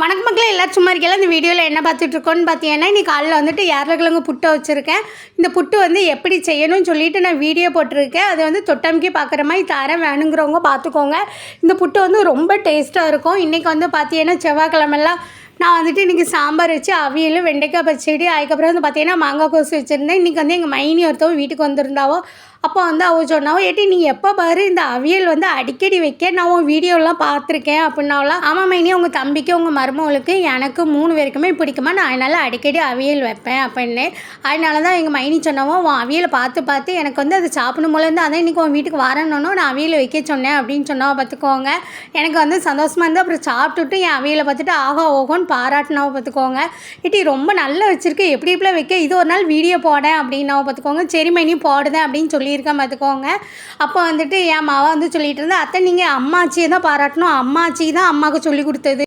வணக்க மக்களே எல்லாரும் சும்மா இருக்கல இந்த வீடியோவில் என்ன பார்த்துட்ருக்கோன்னு பார்த்தீங்கன்னா இன்னைக்கு காலையில் வந்துட்டு ஏரக்கிழங்கு புட்டை வச்சுருக்கேன். இந்த புட்டு வந்து எப்படி செய்யணும்னு சொல்லிட்டு நான் வீடியோ போட்டிருக்கேன். அது வந்து தொட்டமுக்கி பார்க்குற மாதிரி தரேன் வேணுங்கிறவங்க பார்த்துக்கோங்க. இந்த புட்டு வந்து ரொம்ப டேஸ்ட்டாக இருக்கும். இன்றைக்கி வந்து பார்த்தீங்கன்னா செவ்வாய்க்கிழமெல்லாம் நான் வந்துட்டு இன்றைக்கி சாம்பார் வச்சு அவியல் வெண்டைக்காய் பச்சடி அதுக்கப்புறம் வந்து பார்த்தீங்கன்னா மாங்காய் கோசு வச்சுருந்தேன். இன்றைக்கி வந்து எங்கள் மைனி ஒருத்தவங்க வீட்டுக்கு வந்திருந்தாவோ அப்போ வந்து அவள் சொன்னாவோ ஏட்டி நீ எப்போ பாரு இந்த அவியல் வந்து அடிக்கடி வைக்க நான் உன் வீடியோலாம் பார்த்துருக்கேன் அப்படின்னாவலாம் ஆமாம் மைனி உங்கள் தம்பிக்கு உங்கள் மருமகளுக்கு எனக்கு மூணு பேருக்குமே பிடிக்குமா? நான் அதனால் அடிக்கடி அவியல் வைப்பேன் அப்படின்னு. அதனால தான் எங்கள் மைனி சொன்னவோ உன் அவியலை பார்த்து பார்த்து எனக்கு வந்து அது சாப்பிடும் போல இருந்து அதான் இன்றைக்கி உன் வீட்டுக்கு வரணுன்னு நான் அவியல் வைக்க சொன்னேன் அப்படின்னு சொன்னவ பார்த்துக்கோங்க எனக்கு வந்து சந்தோஷமாக இருந்து அப்புறம் சாப்பிட்டுட்டு என் அவியலை பார்த்துட்டு ஆகா ஓகோன்னு பாராட்டினாவோ பார்த்துக்கோங்க இட்டி ரொம்ப நல்லா வச்சுருக்கு. எப்படி இப்படிலாம் வைக்க இது ஒரு நாள் வீடியோ போடேன் அப்படின்னாவ பார்த்துக்கோங்க சரி மைனி போடுதேன் அப்படின்னு சொல்லி சொல்லியிருக்கேன் பார்த்துக்கோங்க. அப்போ வந்துட்டு என் மாவா வந்து சொல்லிட்டு இருந்தா அத்தை நீங்கள் அம்மாச்சியை தான் பாராட்டணும். அம்மாச்சி தான் அம்மாவுக்கு சொல்லி கொடுத்தது.